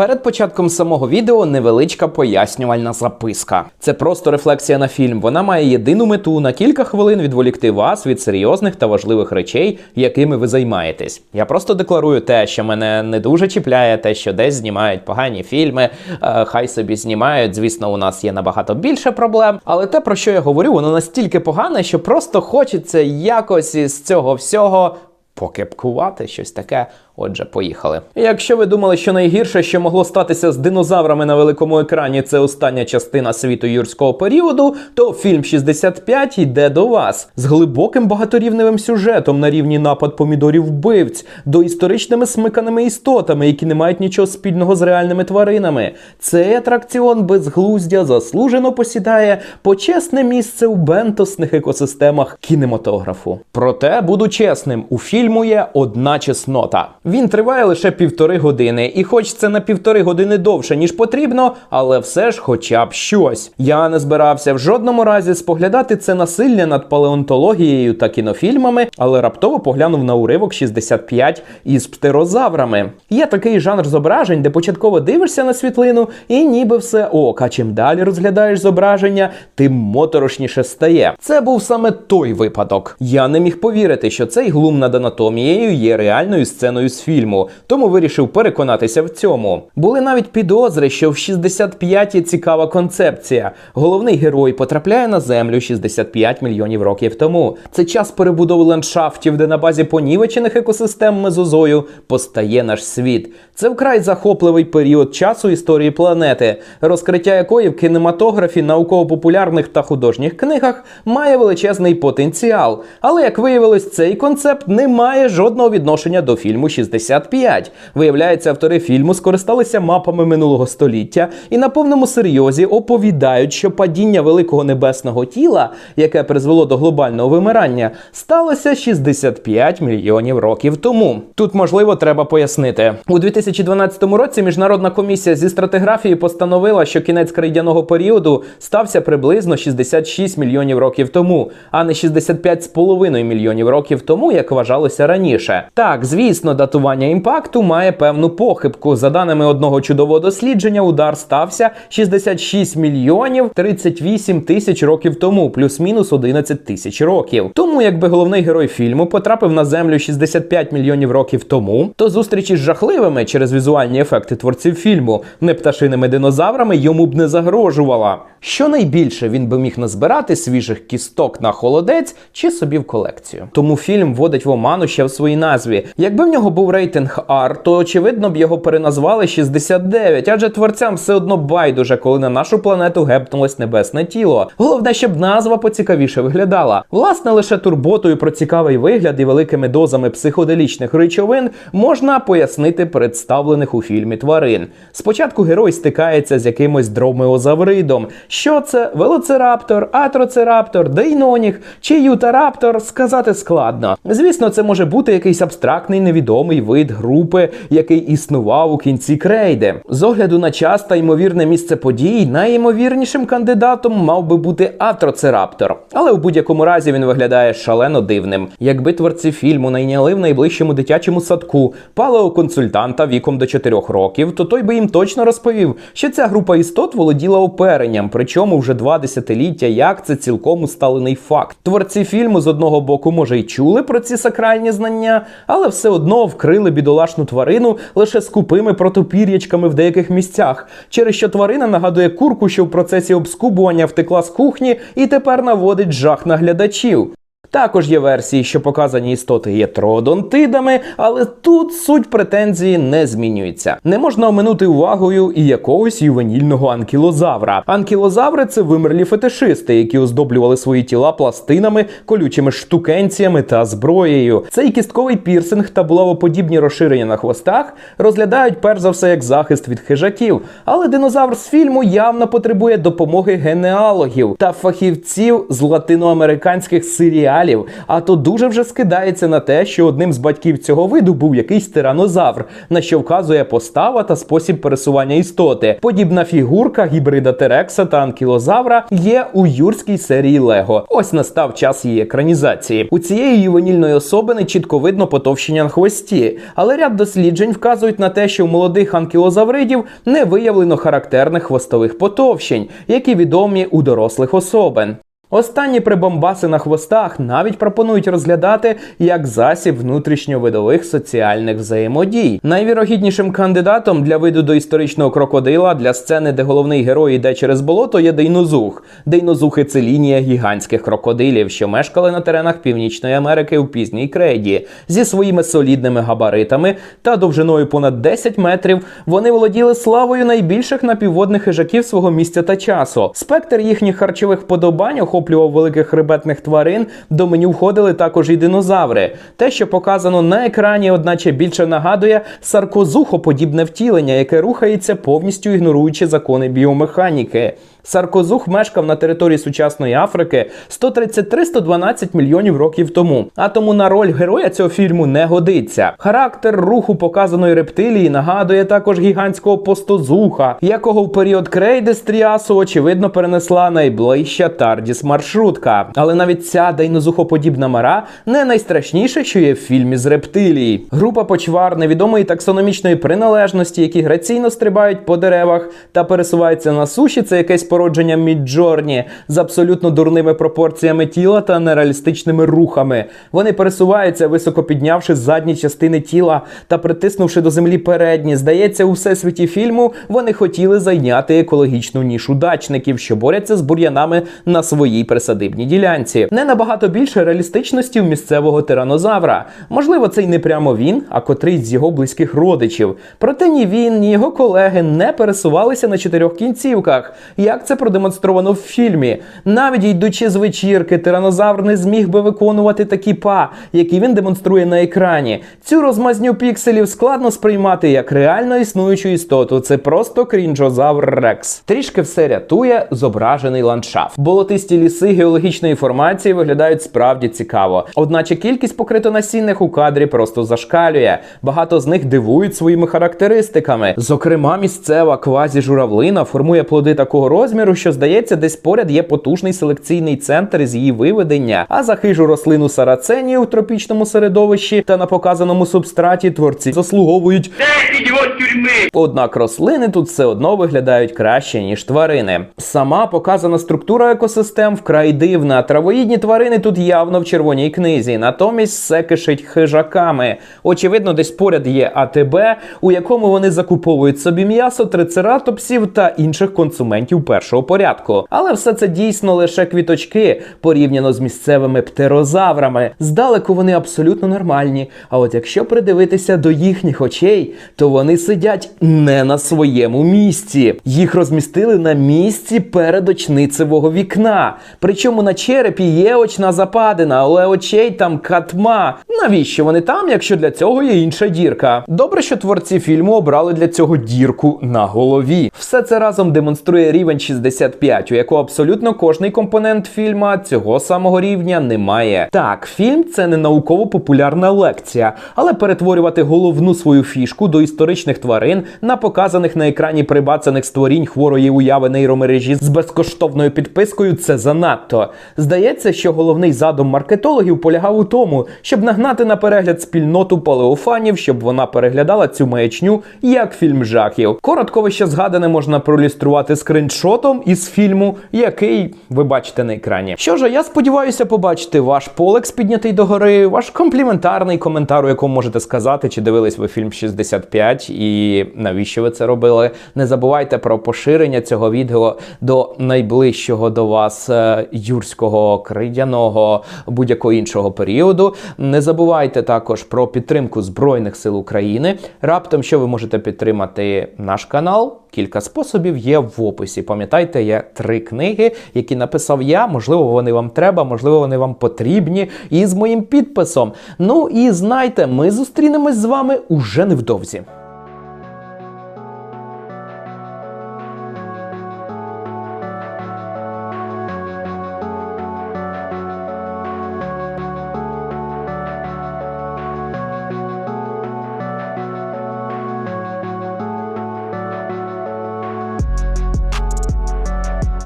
Перед початком самого відео невеличка пояснювальна записка. Це просто рефлексія на фільм. Вона має єдину мету на кілька хвилин відволікти вас від серйозних та важливих речей, якими ви займаєтесь. Я просто декларую те, що мене не дуже чіпляє, те, що десь знімають погані фільми. Е, хай собі знімають. Звісно, у нас є набагато більше проблем. Але те, про що я говорю, воно настільки погане, що просто хочеться якось із цього всього покепкувати щось таке. Отже, поїхали. Якщо ви думали, що найгірше, що могло статися з динозаврами на великому екрані, це остання частина світу юрського періоду, то фільм 65 йде до вас з глибоким багаторівневим сюжетом на рівні напад помідорів вбивць, до історичними смиканими істотами, які не мають нічого спільного з реальними тваринами. Цей атракціон безглуздя заслужено посідає почесне місце у бентосних екосистемах кінематографу. Проте буду чесним, у фільму є одна чеснота. Він триває лише півтори години, і хоч це на півтори години довше, ніж потрібно, але все ж хоча б щось. Я не збирався в жодному разі споглядати це насилля над палеонтологією та кінофільмами, але раптово поглянув на уривок 65 із птерозаврами. Є такий жанр зображень, де початково дивишся на світлину, і ніби все ок. А чим далі розглядаєш зображення, тим моторошніше стає. Це був саме той випадок. Я не міг повірити, що цей глум над анатомією є реальною сценою фільму, тому вирішив переконатися в цьому. Були навіть підозри, що в 65 є цікава концепція. Головний герой потрапляє на землю 65 мільйонів років тому. Це час перебудови ландшафтів, де на базі понівечених екосистем мезозою постає наш світ. Це вкрай захопливий період часу історії планети, розкриття якої в кінематографі, науково-популярних та художніх книгах має величезний потенціал. Але як виявилось, цей концепт не має жодного відношення до фільму 65. Виявляється, автори фільму скористалися мапами минулого століття і на повному серйозі оповідають, що падіння великого небесного тіла, яке призвело до глобального вимирання, сталося 65 мільйонів років тому. Тут можливо треба пояснити у 2012 році. Міжнародна комісія зі стратиграфії постановила, що кінець крейдяного періоду стався приблизно 66 мільйонів років тому, а не 65,5 мільйонів років тому, як вважалося раніше. Так, звісно, датування імпакту має певну похибку. За даними одного чудового дослідження, удар стався 66 мільйонів 38 тисяч років тому, плюс-мінус 11 тисяч років. Тому, якби головний герой фільму потрапив на землю 65 мільйонів років тому, то зустрічі з жахливими через візуальні ефекти творців фільму, не пташиними динозаврами йому б не загрожувала. Що найбільше він би міг назбирати свіжих кісток на холодець чи собі в колекцію. Тому фільм вводить в оману ще в своїй назві. Якби в нього був рейтинг R, то очевидно б його переназвали 69, адже творцям все одно байдуже, коли на нашу планету гепнулось небесне тіло. Головне, щоб назва поцікавіше виглядала. Власне, лише турботою про цікавий вигляд і великими дозами психоделічних речовин можна пояснити представлених у фільмі тварин. Спочатку герой стикається з якимось дромеозавридом. Що це велоцираптор, атроцираптор, дейнонік чи ютараптор, сказати складно. Звісно, це може бути якийсь абстрактний невідомий вид групи, який існував у кінці крейди. З огляду на час та ймовірне місце подій, найімовірнішим кандидатом мав би бути атроцираптор. Але в будь-якому разі він виглядає шалено дивним. Якби творці фільму найняли в найближчому дитячому садку палеоконсультанта віком до 4 років, то той би їм точно розповів, що ця група істот володіла оперенням, причому вже два десятиліття, як це цілком усталений факт. Творці фільму з одного боку, може, й чули про ці сакральні знання, але все одно вкрили бідолашну тварину лише скупими протопір'ячками в деяких місцях, через що тварина нагадує курку, що в процесі обскубування втекла з кухні і тепер наводить жах на глядачів. Також є версії, що показані істоти є троодонтидами, але тут суть претензії не змінюється. Не можна оминути увагою і якогось ювенільного анкілозавра. Анкілозаври це вимерлі фетишисти, які оздоблювали свої тіла пластинами, колючими штукенціями та зброєю. Цей кістковий пірсинг та булавоподібні розширення на хвостах розглядають перш за все як захист від хижаків. Але динозавр з фільму явно потребує допомоги генеалогів та фахівців з латиноамериканських сиріалів серіалів, а то дуже вже скидається на те, що одним з батьків цього виду був якийсь тиранозавр, на що вказує постава та спосіб пересування істоти. Подібна фігурка гібрида Терекса та анкілозавра є у юрській серії Лего. Ось настав час її екранізації. У цієї ювенільної особини чітко видно потовщення на хвості, але ряд досліджень вказують на те, що у молодих анкілозавридів не виявлено характерних хвостових потовщень, які відомі у дорослих особин. Останні прибамбаси на хвостах навіть пропонують розглядати як засіб внутрішньовидових соціальних взаємодій. Найвірогіднішим кандидатом для виду до історичного крокодила для сцени, де головний герой йде через болото, є дейнозух. Дейнозухи це лінія гігантських крокодилів, що мешкали на теренах Північної Америки у пізній крейді. Зі своїми солідними габаритами та довжиною понад 10 метрів вони володіли славою найбільших напівводних хижаків свого місця та часу. Спектр їхніх харчових вподобань охоплював великих хребетних тварин. До меню входили також і динозаври. Те, що показано на екрані, одначе більше нагадує саркозухоподібне втілення, яке рухається повністю ігноруючи закони біомеханіки. Саркозух мешкав на території сучасної Африки 133-112 мільйонів років тому. А тому на роль героя цього фільму не годиться. Характер руху показаної рептилії нагадує також гігантського постозуха, якого в період крейди з Тріасу очевидно перенесла найближча Тардіс маршрутка. Але навіть ця дайнозухоподібна мара не найстрашніше, що є в фільмі з рептилій. Група почвар невідомої таксономічної приналежності, які граційно стрибають по деревах та пересуваються на суші, це якесь породження Міджорні з абсолютно дурними пропорціями тіла та нереалістичними рухами. Вони пересуваються, високо піднявши задні частини тіла та притиснувши до землі передні. Здається, у всесвіті фільму вони хотіли зайняти екологічну нішу дачників, що борються з бур'янами на своїй присадибній ділянці. Не набагато більше реалістичності в місцевого тиранозавра. Можливо, це й не прямо він, а котрийсь з його близьких родичів. Проте ні він, ні його колеги не пересувалися на чотирьох кінцівках, як це продемонстровано в фільмі. Навіть йдучи з вечірки, тиранозавр не зміг би виконувати такі па, які він демонструє на екрані. Цю розмазню пікселів складно сприймати як реально існуючу істоту. Це просто крінжозавр Рекс. Трішки все рятує зображений ландшафт. Болотисті ліси геологічної формації виглядають справді цікаво. Одначе кількість покритонасінних у кадрі просто зашкалює. Багато з них дивують своїми характеристиками. Зокрема, місцева квазі-журавлина формує плоди такого розміру, що здається, десь поряд є потужний селекційний центр з її виведення. А за хижу рослину сараценії у тропічному середовищі та на показаному субстраті творці заслуговують. тюрми. Однак рослини тут все одно виглядають краще, ніж тварини. Сама показана структура екосистем вкрай дивна. Травоїдні тварини тут явно в червоній книзі, натомість все кишить хижаками. Очевидно, десь поряд є АТБ, у якому вони закуповують собі м'ясо трицератопсів та інших консументів першого порядку. Але все це дійсно лише квіточки порівняно з місцевими птерозаврами. Здалеку вони абсолютно нормальні. А от якщо придивитися до їхніх очей, то вони сидять не на своєму місці. Їх розмістили на місці перед очницевого вікна. Причому на черепі є очна западина, але очей там катма. Навіщо вони там, якщо для цього є інша дірка? Добре, що творці фільму обрали для цього дірку на голові. Все це разом демонструє рівень 65, у якого абсолютно кожний компонент фільма цього самого рівня не має. Так, фільм це не науково-популярна лекція, але перетворювати головну свою фішку до історичних тварин на показаних на екрані прибацаних створінь хворої уяви нейромережі з безкоштовною підпискою це занадто. Здається, що головний задум маркетологів полягав у тому, щоб нагнати на перегляд спільноту палеофанів, щоб вона переглядала цю маячню як фільм жахів. Коротко вище згадане можна проілюструвати скриншотом із фільму, який ви бачите на екрані. Що ж, я сподіваюся побачити ваш полекс піднятий догори, ваш компліментарний коментар, у якому можете сказати, чи дивились ви фільм 65 і навіщо ви це робили. Не забувайте про поширення цього відео до найближчого до вас е, юрського, кридяного, будь-якого іншого періоду. Не забувайте також про підтримку Збройних сил України. Раптом, що ви можете підтримати наш канал. Кілька способів є в описі. Пам'ятайте, є три книги, які написав я. Можливо, вони вам треба, можливо, вони вам потрібні. І з моїм підписом. Ну і знайте, ми зустрінемось з вами уже невдовзі.